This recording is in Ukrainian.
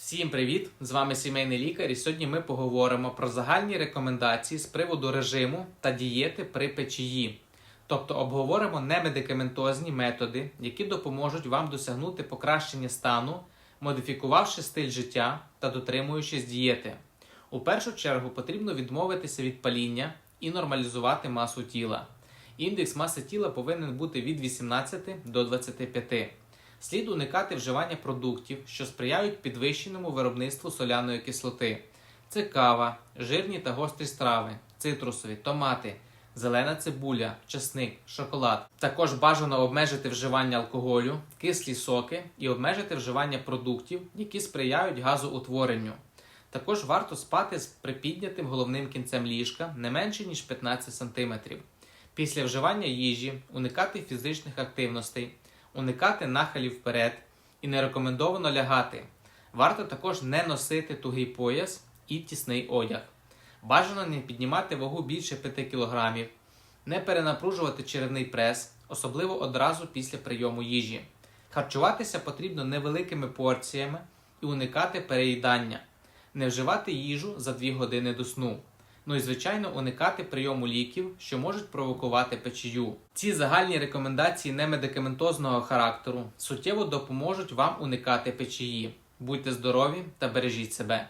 Всім привіт! З вами сімейний лікар, і сьогодні ми поговоримо про загальні рекомендації з приводу режиму та дієти при печії. Тобто обговоримо немедикаментозні методи, які допоможуть вам досягнути покращення стану, модифікувавши стиль життя та дотримуючись дієти. У першу чергу потрібно відмовитися від паління і нормалізувати масу тіла. Індекс маси тіла повинен бути від 18 до 25. Слід уникати вживання продуктів, що сприяють підвищеному виробництву соляної кислоти. Це кава, жирні та гострі страви, цитрусові, томати, зелена цибуля, чесник, шоколад. Також бажано обмежити вживання алкоголю, кислі соки і обмежити вживання продуктів, які сприяють газоутворенню. Також варто спати з припіднятим головним кінцем ліжка не менше ніж 15 см. Після вживання їжі уникати фізичних активностей, уникати нахилів вперед і не рекомендовано лягати. Варто також не носити тугий пояс і тісний одяг. Бажано не піднімати вагу більше 5 кг, не перенапружувати черевний прес, особливо одразу після прийому їжі. Харчуватися потрібно невеликими порціями і уникати переїдання, не вживати їжу за 2 години до сну. Ну і звичайно уникати прийому ліків, що можуть провокувати печію. Ці загальні рекомендації немедикаментозного характеру суттєво допоможуть вам уникати печії. Будьте здорові та бережіть себе.